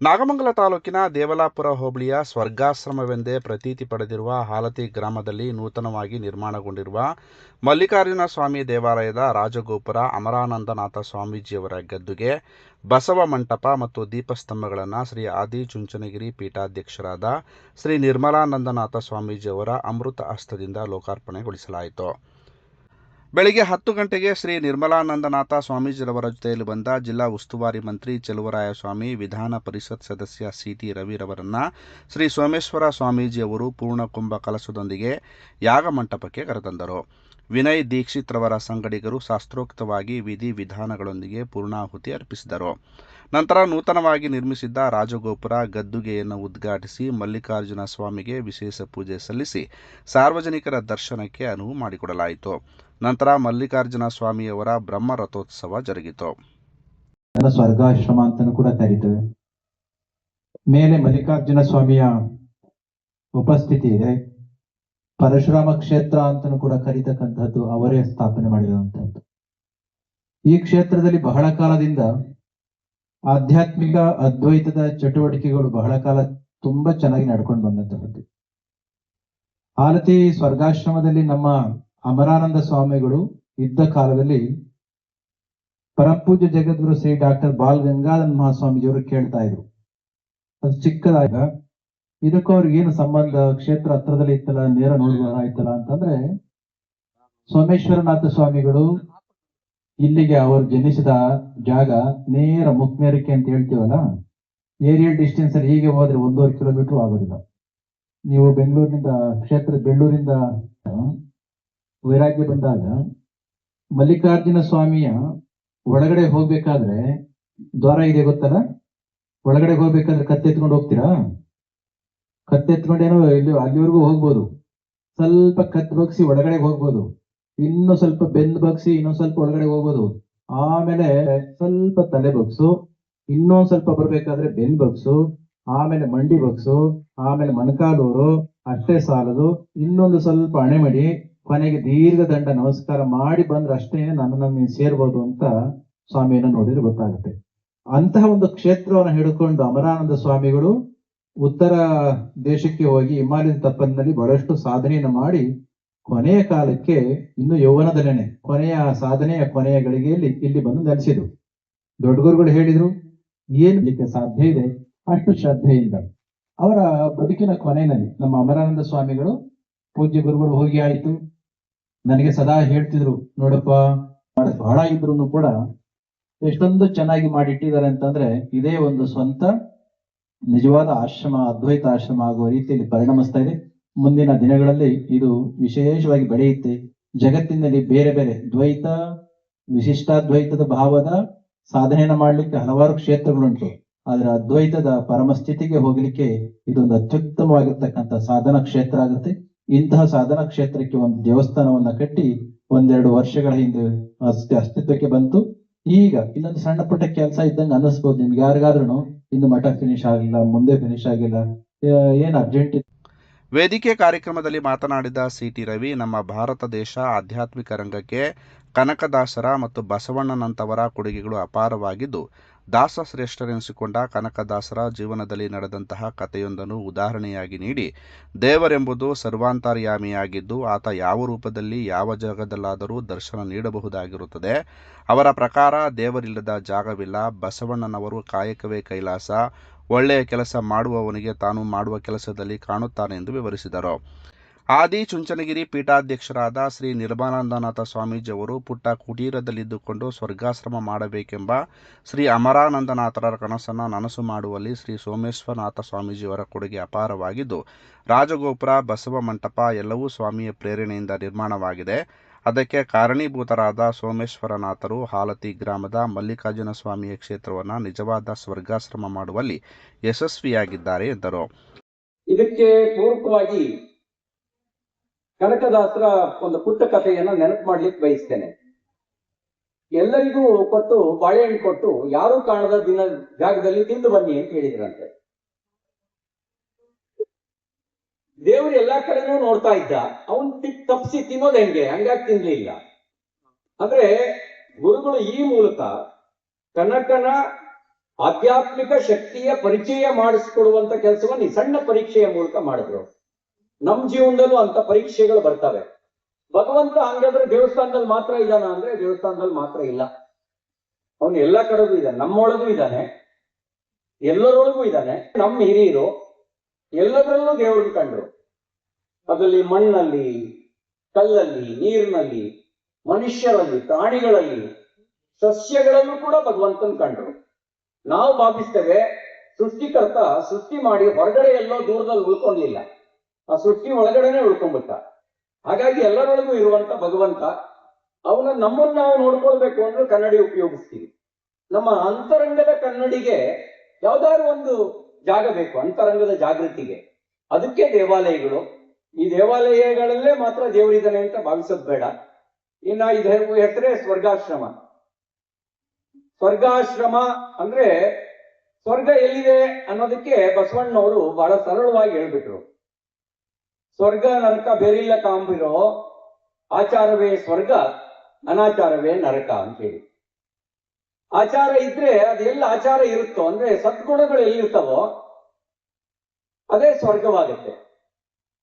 ನಾಗಮಂಗಲ ತಾಲೂಕಿನ ದೇವಲಾಪುರ ಹೋಬಳಿಯ ಸ್ವರ್ಗಾಶ್ರಮವೆಂದೇ ಪ್ರತೀತಿ ಪಡೆದಿರುವ ಹಾಲತಿ ಗ್ರಾಮದಲ್ಲಿ ನೂತನವಾಗಿ ನಿರ್ಮಾಣಗೊಂಡಿರುವ ಮಲ್ಲಿಕಾರ್ಜುನ ಸ್ವಾಮಿ ದೇವಾಲಯದ ರಾಜಗೋಪುರ ಅಮರಾನಂದನಾಥ ಸ್ವಾಮೀಜಿಯವರ ಗದ್ದುಗೆ ಬಸವ ಮಂಟಪ ಮತ್ತು ದೀಪಸ್ತಂಭಗಳನ್ನು ಶ್ರೀ ಆದಿ ಚುಂಚನಗಿರಿ ಪೀಠಾಧ್ಯಕ್ಷರಾದ ಶ್ರೀ ನಿರ್ಮಲಾನಂದನಾಥ ಸ್ವಾಮೀಜಿಯವರ ಅಮೃತ ಹಸ್ತದಿಂದ ಲೋಕಾರ್ಪಣೆಗೊಳಿಸಲಾಯಿತು. ಬೆಳಿಗ್ಗೆ ಹತ್ತು ಗಂಟೆಗೆ ಶ್ರೀ ನಿರ್ಮಲಾನಂದನಾಥ ಸ್ವಾಮೀಜಿರವರ ಜೊತೆಯಲ್ಲಿ ಬಂದ ಜಿಲ್ಲಾ ಉಸ್ತುವಾರಿ ಮಂತ್ರಿ ಚೆಲುವರಾಯಸ್ವಾಮಿ, ವಿಧಾನ ಪರಿಷತ್ ಸದಸ್ಯ ಸಿಟಿ ರವಿರವರನ್ನ ಶ್ರೀ ಸೋಮೇಶ್ವರ ಸ್ವಾಮೀಜಿಯವರು ಪೂರ್ಣಕುಂಭ ಕಲಸದೊಂದಿಗೆ ಯಾಗ ಮಂಟಪಕ್ಕೆ ಕರೆತಂದರು. ವಿನಯ್ ದೀಕ್ಷಿತ್ ರವರ ಸಂಗಡಿಗರು ಶಾಸ್ತ್ರೋಕ್ತವಾಗಿ ವಿಧಿ ವಿಧಾನಗಳೊಂದಿಗೆ ಪೂರ್ಣಾಹುತಿ ಅರ್ಪಿಸಿದರು. ನಂತರ ನೂತನವಾಗಿ ನಿರ್ಮಿಸಿದ್ದ ರಾಜಗೋಪುರ ಗದ್ದುಗೆಯನ್ನು ಉದ್ಘಾಟಿಸಿ ಮಲ್ಲಿಕಾರ್ಜುನ ಸ್ವಾಮಿಗೆ ವಿಶೇಷ ಪೂಜೆ ಸಲ್ಲಿಸಿ ಸಾರ್ವಜನಿಕರ ದರ್ಶನಕ್ಕೆ ಅನುವು ಮಾಡಿಕೊಡಲಾಯಿತು. ನಂತರ ಮಲ್ಲಿಕಾರ್ಜುನ ಸ್ವಾಮಿಯವರ ಬ್ರಹ್ಮ ರಥೋತ್ಸವ ಜರುಗಿತು. ಸ್ವರ್ಗಾಶ್ರಮ ಅಂತಾನೂ ಕೂಡ ಕರೀತೇವೆ. ಮೇಲೆ ಮಲ್ಲಿಕಾರ್ಜುನ ಸ್ವಾಮಿಯ ಉಪಸ್ಥಿತಿ ಇದೆ. ಪರಶುರಾಮ ಕ್ಷೇತ್ರ ಅಂತಾನೂ ಕೂಡ ಕರೀತಕ್ಕಂಥದ್ದು ಅವರೇ ಸ್ಥಾಪನೆ ಮಾಡಿರುವಂತಹದ್ದು ಈ ಕ್ಷೇತ್ರದಲ್ಲಿ ಬಹಳ ಕಾಲದಿಂದ ಆಧ್ಯಾತ್ಮಿಕ ಅದ್ವೈತದ ಚಟುವಟಿಕೆಗಳು ಬಹಳ ಕಾಲ ತುಂಬಾ ಚೆನ್ನಾಗಿ ನಡ್ಕೊಂಡು ಬಂದಂತಹದ್ದು. ಆಲತಿ ಸ್ವರ್ಗಾಶ್ರಮದಲ್ಲಿ ನಮ್ಮ ಅಮರಾನಂದ ಸ್ವಾಮಿಗಳು ಇದ್ದ ಕಾಲದಲ್ಲಿ ಪರಮಪೂಜ್ಯ ಜಗದ್ಗುರು ಶ್ರೀ ಡಾಕ್ಟರ್ ಬಾಲ್ ಗಂಗಾಧರ ಮಹಾಸ್ವಾಮೀಜಿಯವರು ಕೇಳ್ತಾ ಇದ್ರು. ಅದು ಚಿಕ್ಕದಾಗ ಇದಕ್ಕೂ ಅವ್ರಿಗೆ ಏನು ಸಂಬಂಧ? ಕ್ಷೇತ್ರ ಹತ್ರದಲ್ಲಿ ಇತ್ತಲ್ಲ, ನೇರ ನೋಡ್ಬೋದಾಯ್ತಲ್ಲ ಅಂತಂದ್ರೆ ಸೋಮೇಶ್ವರನಾಥ ಸ್ವಾಮಿಗಳು ಇಲ್ಲಿಗೆ ಅವರು ಜನಿಸಿದ ಜಾಗ ನೇರ ಮುಕ್ನೇರಿಕೆ ಅಂತ ಹೇಳ್ತೀವಲ್ಲ, ಏರಿಯಲ್ ಡಿಸ್ಟೆನ್ಸ್ ಅಲ್ಲಿ ಹೀಗೆ ಹೋದ್ರೆ ಒಂದೂವರೆ ಕಿಲೋಮೀಟರ್ ಆಗೋದಿಲ್ಲ. ನೀವು ಬೆಂಗಳೂರಿನಿಂದ ಕ್ಷೇತ್ರ ಬೆಳ್ಳೂರಿಂದ ವೈರಾಗ್ಯ ಬಂದಾಗ ಮಲ್ಲಿಕಾರ್ಜುನ ಸ್ವಾಮಿಯ ಒಳಗಡೆ ಹೋಗ್ಬೇಕಾದ್ರೆ ದ್ವಾರ ಇದೆ ಗೊತ್ತಲ್ಲ? ಒಳಗಡೆ ಹೋಗ್ಬೇಕಾದ್ರೆ ಕತ್ತೆತ್ಕೊಂಡು ಹೋಗ್ತೀರಾ? ಕತ್ತೆತ್ಕೊಂಡೇನೋ ಇಲ್ಲಿ ಅಲ್ಲಿವರೆಗೂ ಹೋಗ್ಬೋದು. ಸ್ವಲ್ಪ ಕತ್ ಬಗ್ಸಿ ಒಳಗಡೆ ಹೋಗ್ಬೋದು. ಇನ್ನು ಸ್ವಲ್ಪ ಬೆಂದ್ ಬಗ್ಸಿ ಇನ್ನೊಂದ್ ಸ್ವಲ್ಪ ಒಳಗಡೆ ಹೋಗ್ಬೋದು. ಆಮೇಲೆ ಸ್ವಲ್ಪ ತಲೆ ಬಗ್ಸು ಇನ್ನೊಂದ್ ಸ್ವಲ್ಪ ಬರ್ಬೇಕಾದ್ರೆ ಬೆನ್ ಬಗ್ಸು, ಆಮೇಲೆ ಮಂಡಿ ಬಗ್ಸು, ಆಮೇಲೆ ಮೊಣಕಾಲೂರು, ಅಷ್ಟೇ ಸಾಲದು, ಇನ್ನೊಂದು ಸ್ವಲ್ಪ ಅಣೆಮಡಿ ಮಾಡಿ ಕೊನೆಗೆ ದೀರ್ಘ ದಂಡ ನಮಸ್ಕಾರ ಮಾಡಿ ಬಂದ್ರೆ ಅಷ್ಟೇ ನನ್ನನ್ನು ನೀನು ಸೇರ್ಬೋದು ಅಂತ ಸ್ವಾಮಿಯನ್ನ ನೋಡಿದ್ರೆ ಗೊತ್ತಾಗುತ್ತೆ. ಅಂತಹ ಒಂದು ಕ್ಷೇತ್ರವನ್ನು ಹಿಡ್ಕೊಂಡು ಅಮರಾನಂದ ಸ್ವಾಮಿಗಳು ಉತ್ತರ ದೇಶಕ್ಕೆ ಹೋಗಿ ಹಿಮಾಲಯದ ತಪ್ಪಲಿನಲ್ಲಿ ಬಹಳಷ್ಟು ಸಾಧನೆಯನ್ನು ಮಾಡಿ ಕೊನೆಯ ಕಾಲಕ್ಕೆ ಇನ್ನು ಯೌವನದಲ್ಲೇನೆ, ಕೊನೆಯ ಸಾಧನೆಯ ಕೊನೆಯ ಗಳಿಗೆಯಲ್ಲಿ ಇಲ್ಲಿ ಬಂದು ನೆಲೆಸಿದ್ರು. ದೊಡ್ಡ ಗುರುಗಳು ಹೇಳಿದ್ರು, ಏನು ಇದಕ್ಕೆ ಸಾಧ್ಯ ಇದೆ? ಅಷ್ಟು ಶ್ರದ್ಧೆಯಿಂದ. ಅವರ ಬದುಕಿನ ಕೊನೆಯಲ್ಲಿ ನಮ್ಮ ಅಮರಾನಂದ ಸ್ವಾಮಿಗಳು ಪೂಜ್ಯ ಗುರುಗಳು ಹೋಗಿ ಆಯ್ತು. ನನಗೆ ಸದಾ ಹೇಳ್ತಿದ್ರು, ನೋಡಪ್ಪ ಬಹಳ ಇದ್ರು ಕೂಡ ಎಷ್ಟೊಂದು ಚೆನ್ನಾಗಿ ಮಾಡಿಟ್ಟಿದ್ದಾರೆ ಅಂತಂದ್ರೆ ಇದೇ ಒಂದು ಸ್ವಂತ ನಿಜವಾದ ಆಶ್ರಮ, ಅದ್ವೈತ ಆಶ್ರಮ ಆಗುವ ರೀತಿಯಲ್ಲಿ ಪರಿಣಮಿಸ್ತಾ ಇದೆ. ಮುಂದಿನ ದಿನಗಳಲ್ಲಿ ಇದು ವಿಶೇಷವಾಗಿ ಬೆಳೆಯುತ್ತೆ. ಜಗತ್ತಿನಲ್ಲಿ ಬೇರೆ ಬೇರೆ ದ್ವೈತ, ವಿಶಿಷ್ಟಾದ್ವೈತದ ಭಾವದ ಸಾಧನೆಯನ್ನು ಮಾಡಲಿಕ್ಕೆ ಹಲವಾರು ಕ್ಷೇತ್ರಗಳುಂಟು. ಆದ್ರೆ ಅದ್ವೈತದ ಪರಮಸ್ಥಿತಿಗೆ ಹೋಗ್ಲಿಕ್ಕೆ ಇದೊಂದು ಅತ್ಯುತ್ತಮವಾಗಿರ್ತಕ್ಕಂಥ ಸಾಧನ ಕ್ಷೇತ್ರ ಆಗುತ್ತೆ. ಇಂತಹ ಸಾಧನ ಕ್ಷೇತ್ರಕ್ಕೆ ಒಂದು ದೇವಸ್ಥಾನವನ್ನ ಕಟ್ಟಿ ಒಂದೆರಡು ವರ್ಷಗಳ ಹಿಂದೆ ಅಸ್ತಿ ಅಸ್ತಿತ್ವಕ್ಕೆ ಬಂತು. ಈಗ ಇನ್ನೊಂದು ಸಣ್ಣ ಪುಟ್ಟ ಕೆಲಸ ಇದ್ದಂಗೆ ಅನ್ನಿಸ್ಬೋದು. ನಿಮ್ಗೆ ಯಾರಿಗಾದ್ರೂ ಇನ್ನು ಮಠ ಫಿನಿಶ್ ಆಗಿಲ್ಲ ಮುಂದೆ ಫಿನಿಶ್ ಆಗಿಲ್ಲ. ಏನ್ ಅರ್ಜೆಂಟ್ ವೇದಿಕೆ ಕಾರ್ಯಕ್ರಮದಲ್ಲಿ ಮಾತನಾಡಿದ ಸಿಟಿ ರವಿ, ನಮ್ಮ ಭಾರತ ದೇಶ ಆಧ್ಯಾತ್ಮಿಕ ರಂಗಕ್ಕೆ ಕನಕದಾಸರ ಮತ್ತು ಬಸವಣ್ಣನಂತವರ ಕೊಡುಗೆಗಳು ಅಪಾರವಾಗಿದ್ದು ದಾಸ ಶ್ರೇಷ್ಠರೆನಿಸಿಕೊಂಡ ಕನಕದಾಸರ ಜೀವನದಲ್ಲಿ ನಡೆದಂತಹ ಕಥೆಯೊಂದನ್ನು ಉದಾಹರಣೆಯಾಗಿ ನೀಡಿ. ದೇವರೆಂಬುದು ಸರ್ವಾಂತರ್ಯಾಮಿಯಾಗಿದ್ದು, ಆತ ಯಾವ ರೂಪದಲ್ಲಿ, ಯಾವ ಜಾಗದಲ್ಲಾದರೂ ದರ್ಶನ ನೀಡಬಹುದಾಗಿರುತ್ತದೆ. ಅವರ ಪ್ರಕಾರ ದೇವರಿಲ್ಲದ ಜಾಗವಿಲ್ಲ. ಬಸವಣ್ಣನವರು ಕಾಯಕವೇ ಕೈಲಾಸ. ಒಳ್ಳೆಯ ಕೆಲಸ ಮಾಡುವವನಿಗೆ ತಾನು ಮಾಡುವ ಕೆಲಸದಲ್ಲಿ ಕಾಣುತ್ತಾನೆ ಎಂದು ವಿವರಿಸಿದರು. ಆದಿ ಚುಂಚನಗಿರಿ ಪೀಠಾಧ್ಯಕ್ಷರಾದ ಶ್ರೀ ನಿರ್ಮಲಾನಂದನಾಥ ಸ್ವಾಮೀಜಿಯವರು ಪುಟ್ಟ ಕುಟೀರದಲ್ಲಿದ್ದುಕೊಂಡು ಸ್ವರ್ಗಾಶ್ರಮ ಮಾಡಬೇಕೆಂಬ ಶ್ರೀ ಅಮರಾನಂದನಾಥರ ಕನಸನ್ನು ನನಸು ಮಾಡುವಲ್ಲಿ ಶ್ರೀ ಸೋಮೇಶ್ವರನಾಥ ಸ್ವಾಮೀಜಿಯವರ ಕೊಡುಗೆ ಅಪಾರವಾಗಿದ್ದು, ರಾಜಗೋಪುರ, ಬಸವ ಮಂಟಪ ಎಲ್ಲವೂ ಸ್ವಾಮಿಯ ಪ್ರೇರಣೆಯಿಂದ ನಿರ್ಮಾಣವಾಗಿದೆ. ಅದಕ್ಕೆ ಕಾರಣೀಭೂತರಾದ ಸೋಮೇಶ್ವರನಾಥರು ಹಾಲತಿ ಗ್ರಾಮದ ಮಲ್ಲಿಕಾರ್ಜುನ ಸ್ವಾಮಿಯ ಕ್ಷೇತ್ರವನ್ನು ನಿಜವಾದ ಸ್ವರ್ಗಾಶ್ರಮ ಮಾಡುವಲ್ಲಿ ಯಶಸ್ವಿಯಾಗಿದ್ದಾರೆ ಎಂದರು. ಇದಕ್ಕೆ ಪೂರಕವಾಗಿ ಕನಕದಾಸರ ಒಂದು ಪುಟ್ಟ ಕಥೆಯನ್ನ ನೆನಪು ಮಾಡ್ಲಿಕ್ಕೆ ಬಯಸ್ತೇನೆ. ಎಲ್ಲರಿಗೂ ಕೊಟ್ಟು, ಬಾಳೆಹಣ್ಣು ಕೊಟ್ಟು, ಯಾರು ಕಾಣದ ದಿನ ಜಾಗದಲ್ಲಿ ತಿಂದು ಬನ್ನಿ ಅಂತ ಹೇಳಿದ್ರಂತೆ. ದೇವರು ಎಲ್ಲಾ ಕಡೆನೂ ನೋಡ್ತಾ ಇದ್ದ. ಅವನ್ ತಪ್ಪಿಸಿ ತಿನ್ನೋದು ಹೆಂಗೆ? ಹಂಗಾಗಿ ತಿನ್ಲಿಲ್ಲ. ಅಂದ್ರೆ ಗುರುಗಳು ಈ ಮೂಲಕ ಕನಕನ ಆಧ್ಯಾತ್ಮಿಕ ಶಕ್ತಿಯ ಪರಿಚಯ ಮಾಡಿಸ್ಕೊಡುವಂತ ಕೆಲಸವನ್ನು ಸಣ್ಣ ಪರೀಕ್ಷೆಯ ಮೂಲಕ ಮಾಡಿದ್ರು. ನಮ್ ಜೀವನದಲ್ಲೂ ಅಂತ ಪರೀಕ್ಷೆಗಳು ಬರ್ತವೆ. ಭಗವಂತ ಹಂಗಾದ್ರೆ ದೇವಸ್ಥಾನದಲ್ಲಿ ಮಾತ್ರ ಇದ್ದಾನ ಅಂದ್ರೆ ದೇವಸ್ಥಾನದಲ್ಲಿ ಮಾತ್ರ ಇಲ್ಲ. ಅವನು ಎಲ್ಲ ಕಡೆಗೂ ಇದ್ದಾನೆ. ನಮ್ಮೊಳಗೂ ಇದ್ದಾನೆ. ಎಲ್ಲರೊಳಗೂ ಇದ್ದಾನೆ. ನಮ್ಮ ಹಿರಿಯರು ಎಲ್ಲದರಲ್ಲೂ ದೇವ್ರನ್ನ ಕಂಡ್ರು. ಅದರಲ್ಲಿ ಮಣ್ಣಲ್ಲಿ, ಕಲ್ಲಲ್ಲಿ, ನೀರಿನಲ್ಲಿ, ಮನುಷ್ಯರಲ್ಲಿ, ಪ್ರಾಣಿಗಳಲ್ಲಿ ಸಸ್ಯಗಳಲ್ಲೂ ಕೂಡ ಭಗವಂತನ ಕಂಡ್ರು. ನಾವು ಭಾವಿಸ್ತೇವೆ ಸೃಷ್ಟಿಕರ್ತ ಸೃಷ್ಟಿ ಮಾಡಿ ಹೊರಗಡೆ ಎಲ್ಲೋ ದೂರದಲ್ಲಿ ಉಳ್ಕೊಂಡಿಲ್ಲ. ಆ ಸೃಷ್ಟಿ ಒಳಗಡೆನೆ ಉಳ್ಕೊಂಡ್ಬಿಟ್ಟ. ಹಾಗಾಗಿ ಎಲ್ಲರೊಳಗೂ ಇರುವಂತ ಭಗವಂತ, ಅವನ ನಮ್ಮನ್ನ ನಾವು ನೋಡ್ಕೊಳ್ಬೇಕು ಅಂದ್ರೆ ಕನ್ನಡಿ ಉಪಯೋಗಿಸ್ತೀವಿ. ನಮ್ಮ ಅಂತರಂಗದ ಕನ್ನಡಿಗೆ ಯಾವ್ದಾದ್ರು ಒಂದು ಜಾಗ ಬೇಕು, ಅಂತರಂಗದ ಜಾಗೃತಿಗೆ. ಅದಕ್ಕೆ ದೇವಾಲಯಗಳು. ಈ ದೇವಾಲಯಗಳಲ್ಲೇ ಮಾತ್ರ ದೇವರಿದ್ದಾನೆ ಅಂತ ಭಾವಿಸೋದು ಬೇಡ. ಇನ್ನ ಇದು ಹೆಸರೇ ಸ್ವರ್ಗಾಶ್ರಮ. ಸ್ವರ್ಗಾಶ್ರಮ ಅಂದ್ರೆ ಸ್ವರ್ಗ ಎಲ್ಲಿದೆ ಅನ್ನೋದಕ್ಕೆ ಬಸವಣ್ಣವರು ಬಹಳ ಸರಳವಾಗಿ ಹೇಳ್ಬಿಟ್ರು. ಸ್ವರ್ಗ ನರಕ ಬೇರಿಲ್ಲ ಕಾಂಬಿರೋ, ಆಚಾರವೇ ಸ್ವರ್ಗ, ಅನಾಚಾರವೇ ನರಕ ಅಂತ ಹೇಳಿ ಆಚಾರ ಇದ್ರೆ ಅದೆಲ್ಲ ಆಚಾರ ಇರುತ್ತೋ, ಅಂದ್ರೆ ಸದ್ಗುಣಗಳು ಎಲ್ಲಿರ್ತಾವೋ, ಅದೇ ಸ್ವರ್ಗವಾಗುತ್ತೆ.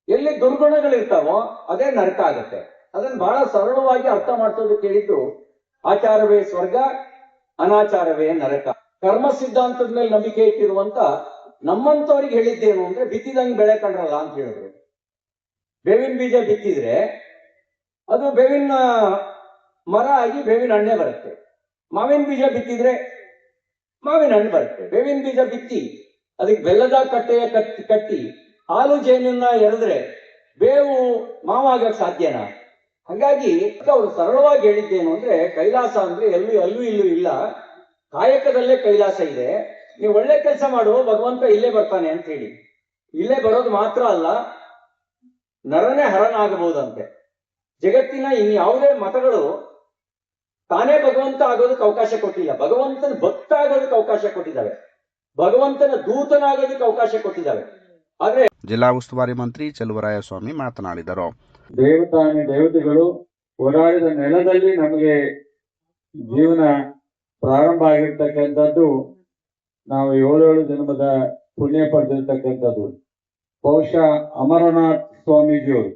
ಎಲ್ಲಿ ದುರ್ಗುಣಗಳಿರ್ತಾವೋ, ಅದೇ ನರಕ ಆಗುತ್ತೆ. ಅದನ್ನ ಬಹಳ ಸರಳವಾಗಿ ಅರ್ಥ ಮಾಡ್ಸೋದಕ್ಕೆ ಹೇಳಿದ್ದು ಆಚಾರವೇ ಸ್ವರ್ಗ, ಅನಾಚಾರವೇ ನರಕ. ಕರ್ಮ ಸಿದ್ಧಾಂತದ ಮೇಲೆ ನಂಬಿಕೆ ಇಟ್ಟಿರುವಂತ ನಮ್ಮಂತವ್ರಿಗೆ ಹೇಳಿದ್ದೇನು ಅಂದ್ರೆ, ಬಿತ್ತಿದಂಗೆ ಬೆಳೆ ಕಂಡ್ರಲ್ಲ ಅಂತ ಹೇಳಿದ್ರು. ಬೇವಿನ ಬೀಜ ಬಿತ್ತಿದ್ರೆ ಅದು ಬೇವಿನ ಮರ ಆಗಿ ಬೇವಿನ ಹಣ್ಣೆ ಬರುತ್ತೆ. ಮಾವಿನ ಬೀಜ ಬಿತ್ತಿದ್ರೆ ಮಾವಿನ ಹಣ್ಣು ಬರುತ್ತೆ. ಬೇವಿನ ಬೀಜ ಬಿತ್ತಿ ಅದಕ್ಕೆ ಬೆಲ್ಲದ ಕಟ್ಟೆಯ ಕಟ್ಟಿ ಕಟ್ಟಿ ಹಾಲು ಜೇನನ್ನ ಎರೆದ್ರೆ ಬೇವು ಮಾವಾಗಕ್ಕೆ ಸಾಧ್ಯನಾ? ಹಾಗಾಗಿ ಅವರು ಸರಳವಾಗಿ ಹೇಳಿದ್ದೇನು ಅಂದ್ರೆ ಕೈಲಾಸ ಅಂದ್ರೆ ಎಲ್ಲೂ ಅಲ್ಲೂ ಇಲ್ಲೂ ಇಲ್ಲ. ಕಾಯಕದಲ್ಲೇ ಕೈಲಾಸ ಇದೆ. ನೀವು ಒಳ್ಳೆ ಕೆಲಸ ಮಾಡುವ ಭಗವಂತ ಇಲ್ಲೇ ಬರ್ತಾನೆ ಅಂತ ಹೇಳಿ. ಇಲ್ಲೇ ಬರೋದು ಮಾತ್ರ ಅಲ್ಲ ನರನೇ ಹರನಾಗಬಹುದಂತೆ. ಜಗತ್ತಿನ ಇನ್ಯಾವುದೇ ಮತಗಳು ತಾನೇ ಭಗವಂತ ಆಗೋದಕ್ಕೆ ಅವಕಾಶ ಕೊಟ್ಟಿಲ್ಲ. ಭಗವಂತನ ಭಕ್ತ ಆಗೋದಕ್ಕೆ ಅವಕಾಶ ಕೊಟ್ಟಿದ್ದಾವೆ. ಭಗವಂತನ ದೂತನಾಗೋದಕ್ಕೆ ಅವಕಾಶ ಕೊಟ್ಟಿದ್ದಾವೆ. ಆದ್ರೆ ಜಿಲ್ಲಾ ಉಸ್ತುವಾರಿ ಮಂತ್ರಿ ಚೆಲುವರಾಯಸ್ವಾಮಿ ಮಾತನಾಡಿದರು. ದೇವತಾನೆ ದೇವತೆಗಳು ಓಡಾಡಿದ ನೆಲದಲ್ಲಿ ನಮಗೆ ಜೀವನ ಪ್ರಾರಂಭ ಆಗಿರ್ತಕ್ಕಂಥದ್ದು ನಾವು ಏಳೇಳು ಜನ್ಮದ ಪುಣ್ಯ ಪಡೆದಿರ್ತಕ್ಕಂಥದ್ದು. ಬಹುಶಃ ಅಮರನಾಥ್ ಸ್ವಾಮೀಜಿಯವರು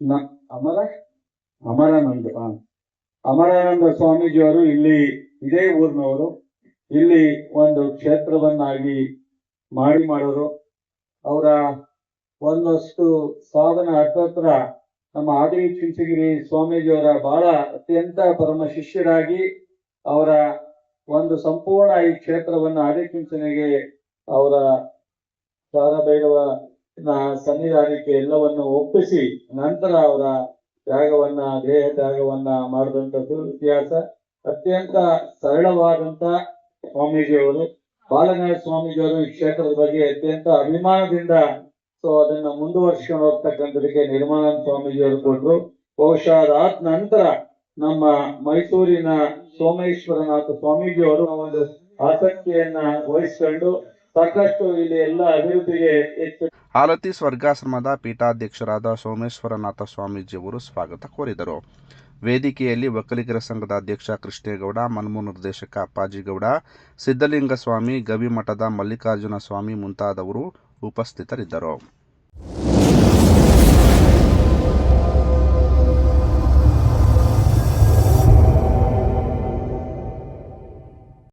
ನ- ಅಮರ? ಅಮರಾನಂದ. ಅಮರಾನಂದ ಸ್ವಾಮೀಜಿಯವರು ಇಲ್ಲಿ ಇದೇ ಊರಿನವರು. ಇಲ್ಲಿ ಒಂದು ಕ್ಷೇತ್ರವನ್ನಾಗಿ ಮಾಡಿ ಮಾಡೋರು ಅವರ ಒಂದಷ್ಟು ಸಾಧನ ಹತ್ತತ್ರ ನಮ್ಮ ಆದಿ ಚುಂಚಗಿರಿ ಸ್ವಾಮೀಜಿಯವರ ಬಹಳ ಅತ್ಯಂತ ಪರಮ ಶಿಷ್ಯರಾಗಿ ಅವರ ಒಂದು ಸಂಪೂರ್ಣ ಈ ಕ್ಷೇತ್ರವನ್ನ ಆದಿಚುಂಚನೆಗೆ ಅವರ ಶಾರಭೈರವ ಸನ್ನಿಧಾನಕ್ಕೆ ಎಲ್ಲವನ್ನು ಒಪ್ಪಿಸಿ ನಂತರ ಅವರ ತ್ಯಾಗವನ್ನ, ದೇಹ ತ್ಯಾಗವನ್ನ ಮಾಡಿದಂತದ್ದು ಇತಿಹಾಸ ಅತ್ಯಂತ ಸರಳವಾದಂತ ಸ್ವಾಮೀಜಿಯವರು ಬಾಲನಾಯ ಸ್ವಾಮೀಜಿಯವರು ಈ ಕ್ಷೇತ್ರದ ಬಗ್ಗೆ ಅತ್ಯಂತ ಅಭಿಮಾನದಿಂದ, ಸೊ ಅದನ್ನ ಮುಂದುವರ್ಸ್ಕೊಂಡು ಹೋಗ್ತಕ್ಕಂಥದಕ್ಕೆ ನಿರ್ಮಲಾನಂದ ಸ್ವಾಮೀಜಿಯವರು ಕೊಟ್ರು. ಬಹುಶಃ ಅದಾದ ನಂತರ ನಮ್ಮ ಮೈಸೂರಿನ ಸೋಮೇಶ್ವರನಾಥ ಸ್ವಾಮೀಜಿಯವರು ಒಂದು ಆಸಕ್ತಿಯನ್ನ ವಹಿಸಿಕೊಂಡು ಸಾಕಷ್ಟು ಇಲ್ಲಿ ಎಲ್ಲ ಅಭಿವೃದ್ಧಿಗೆ ಹೆಚ್ಚು ಹಾಲತಿ ಸ್ವರ್ಗಾಶ್ರಮದ ಪೀಠಾಧ್ಯಕ್ಷರಾದ ಸೋಮೇಶ್ವರನಾಥ ಸ್ವಾಮೀಜಿಯವರು ಸ್ವಾಗತ ಕೋರಿದರು. ವೇದಿಕೆಯಲ್ಲಿ ಒಕ್ಕಲಿಗರ ಸಂಘದ ಅಧ್ಯಕ್ಷ ಕೃಷ್ಣೇಗೌಡ ಮನ್ಮು ನಿರ್ದೇಶಕ ಅಪ್ಪಾಜಿಗೌಡ ಸಿದ್ದಲಿಂಗಸ್ವಾಮಿ ಗವಿಮಠದ ಮಲ್ಲಿಕಾರ್ಜುನ ಸ್ವಾಮಿ ಮುಂತಾದವರು ಉಪಸ್ಥಿತರಿದ್ದರು.